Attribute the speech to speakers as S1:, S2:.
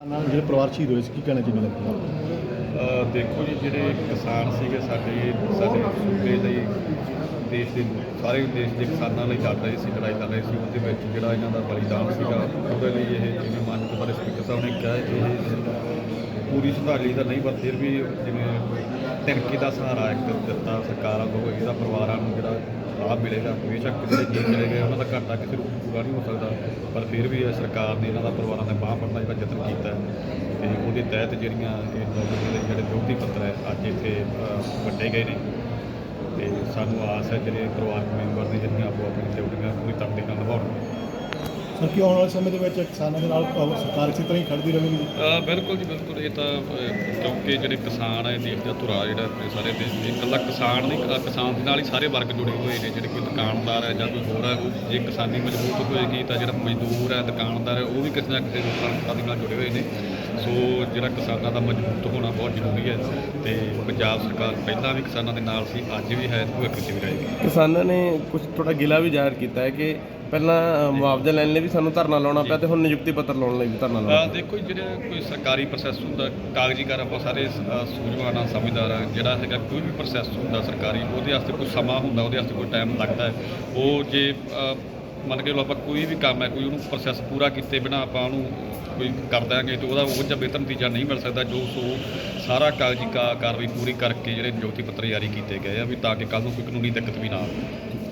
S1: ਨਾਲ ਜਿਹੜੇ ਪਰਿਵਾਰ ਸ਼ਹੀਦ ਹੋਏ ਸੀ ਕੀ ਕਹਿਣਾ ਚਾਹੁੰਦੇ ਨੇ?
S2: ਅ, ਦੇਖੋ ਜੀ ਜਿਹੜੇ ਕਿਸਾਨ ਸੀਗੇ ਸਾਡੇ ਸਾਡੇ ਸੂਬੇ ਲਈ ਦੇਸ਼ ਦੇ ਸਾਰੇ ਦੇਸ਼ ਦੇ ਕਿਸਾਨਾਂ ਲਈ ਲੜ ਰਹੇ ਸੀ ਲੜਾਈ ਕਰ ਰਹੇ ਸੀ ਉਹਦੇ ਵਿੱਚ ਜਿਹੜਾ ਇਹਨਾਂ ਦਾ ਬਲੀਦਾਨ ਸੀਗਾ ਉਹਦੇ ਲਈ ਇਹ ਜਿਵੇਂ ਮਾਨਯੋਗ ਬਾਰੇ ਸਪੀਕਰ ਸਾਹਿਬ ਨੇ ਕਿਹਾ ਇਹ ਪੂਰੀ ਸੁਧਾਰੀ ਤਾਂ ਨਹੀਂ ਪਰ ਫਿਰ ਵੀ ਜਿਵੇਂ ਟੈਂਕੀ ਦਾ ਸਹਾਰਾ ਇੱਕ ਦਿੱਤਾ ਸਰਕਾਰਾਂ ਤੋਂ ਇਹਦਾ ਪਰਿਵਾਰਾਂ ਨੂੰ ਜਿਹੜਾ ਲਾਭ ਮਿਲੇਗਾ ਬੇਸ਼ੱਕ ਜਿਹੜੇ ਜੀ ਚਲੇ ਗਏ ਉਹਨਾਂ ਦਾ ਘਾਟਾ ਕਿਸੇ ਰੂਪ ਪੂਰਾ ਨਹੀਂ ਹੋ ਸਕਦਾ ਪਰ ਫਿਰ ਵੀ ਸਰਕਾਰ ਨੇ ਇਹਨਾਂ ਦਾ ਪਰਿਵਾਰਾਂ ਦੇ ਬਾਂਹ ਫੜਨ ਦਾ ਜਿਹੜਾ ਯਤਨ ਕੀਤਾ ਹੈ ਤੇ ਉਹਦੇ ਤਹਿਤ ਜਿਹੜੀਆਂ ਇਹ ਨੌਕਰੀਆਂ ਦੇ ਜਿਹੜੇ ਵਿਰੋਧੀ ਪੱਤਰ ਹੈ ਅੱਜ ਇੱਥੇ ਅ, ਗਏ ਨੇ। ਤੇ ਸਾਨੂੰ ਆਸ ਹੈ ਜਿਹੜੇ ਪਰਿਵਾਰਕ ਮੈਂਬਰ ਨੇ ਜਿਹੜੀਆਂ ਆਪੋ ਆਪਣੀ ਡਿਊਟੀਆਂ ਪੂਰੀ ਤਰ੍ਹਾਂ
S1: ਸਰ ਕੀ ਆਉਣ ਵਾਲੇ ਸਮੇਂ ਦੇ ਵਿੱਚ ਕਿਸਾਨਾਂ ਦੇ ਨਾਲ ਅਹ, ਸਰਕਾਰ ਇਸੇ ਤਰ੍ਹਾਂ ਹੀ ਖੜਦੀ ਰਹੇਗੀ। ਜੀ?
S2: ਅ, ਬਿਲਕੁਲ ਜੀ ਬਿਲਕੁਲ। ਇਹ ਤਾਂ ਕਿਉਂਕਿ ਜਿਹੜੇ ਕਿਸਾਨ ਹੈ ਦੇਸ਼ ਦਾ ਧੁਰਾ ਜਿਹੜਾ ਆਪਣੇ ਸਾਰੇ ਦੇਸ਼ ਦੇ ਇਕੱਲਾ ਕਿਸਾਨ ਨਹੀਂ ਕਿਸਾਨ ਦੇ ਨਾਲ ਹੀ ਸਾਰੇ ਵਰਗ ਜੁੜੇ ਹੋਏ ਨੇ। ਜਿਹੜੇ ਕੋਈ ਦੁਕਾਨਦਾਰ ਹੈ ਜਾਂ ਕੋਈ ਹੋਰ ਹੈ ਜੇ ਕਿਸਾਨੀ ਮਜ਼ਬੂਤ ਹੋਏਗੀ ਤਾਂ ਜਿਹੜਾ ਮਜ਼ਦੂਰ ਹੈ ਦੁਕਾਨਦਾਰ ਹੈ ਉਹ ਵੀ ਕਿਸੇ ਨਾ ਕਿਸੇ ਰੂਪ ਨਾਲ ਨਾਲ ਜੁੜੇ ਹੋਏ ਨੇ। ਸੋ ਜਿਹੜਾ ਕਿਸਾਨਾਂ ਦਾ ਮਜ਼ਬੂਤ ਹੋਣਾ ਬਹੁਤ ਜ਼ਰੂਰੀ ਹੈ ਤੇ ਪੰਜਾਬ ਸਰਕਾਰ ਪਹਿਲਾਂ ਵੀ ਕਿਸਾਨਾਂ ਦੇ ਨਾਲ ਸੀ ਅੱਜ ਵੀ ਹੈ ਭਵਿੱਖ 'ਚ ਵੀ ਰਹੇਗੀ।
S3: ਕਿਸਾਨਾਂ ਨੇ ਕੁਝ ਥੋੜਾ ਗਿਲਾ ਵੀ ਜ਼ਾਹਿਰ ਕੀਤਾ ਹੈ ਕਿ ਪਹਿਲਾਂ ਮੁਆਵਜ਼ਾ ਲੈਣ ਲਈ ਵੀ ਸਾਨੂੰ ਧਰਨਾ ਲਾਉਣਾ ਪਿਆ ਤੇ ਹੁਣ ਨਿਯੁਕਤੀ ਪੱਤਰ ਲਾਉਣ ਲਈ ਵੀ ਧਰਨਾ ਲਾਉਣਾ
S2: ਅ, ਦੇਖੋ ਜਿਹੜਾ ਕੋਈ ਸਰਕਾਰੀ ਪ੍ਰੋਸੈਸ ਹੁੰਦਾ ਕਾਗਜ਼ੀ ਕਰ ਆਪਾਂ ਸਾਰੇ ਸੂਝਵਾਨ ਸਮਝਦਾਰ ਆ ਜਿਹੜਾ ਹੈਗਾ ਕੋਈ ਵੀ ਪ੍ਰੋਸੈਸ ਹੁੰਦਾ ਸਰਕਾਰੀ ਉਹਦੇ ਵਾਸਤੇ ਕੋਈ ਸਮਾਂ ਹੁੰਦਾ ਉਹਦੇ ਵਾਸਤੇ ਕੋਈ ਟਾਈਮ ਲੱਗਦਾ ਉਹ ਜੇ ਮੰਨ ਕੇ ਲਓ ਆਪਾਂ ਕੋਈ ਵੀ ਕੰਮ ਹੈ ਕੋਈ ਉਹਨੂੰ ਪ੍ਰੋਸੈਸ ਪੂਰਾ ਕੀਤੇ ਬਿਨਾ ਆਪਾਂ ਉਹਨੂੰ ਕੋਈ ਕਰ ਦਾਂਗੇ ਤੇ ਉਹਦਾ ਉਹ ਜਿਹਾ ਬਿਹਤਰ ਨਤੀਜਾ ਨਹੀਂ ਮਿਲ ਸਕਦਾ ਜੋ ਸੋ ਸਾਰਾ ਕਾਗਜ਼ੀ ਕਾਰਵਾਈ ਪੂਰੀ ਕਰਕੇ ਜਿਹੜੇ ਨਿਯੁਕਤੀ ਪੱਤਰ ਜਾਰੀ ਕੀਤੇ ਗਏ ਆ ਵੀ ਤਾਂ ਕਿ ਕੱਲ ਨੂੰ ਕੋਈ ਕਾਨੂੰਨੀ ਦਿੱਕਤ ਵੀ ਨਾ ਆਵੇ।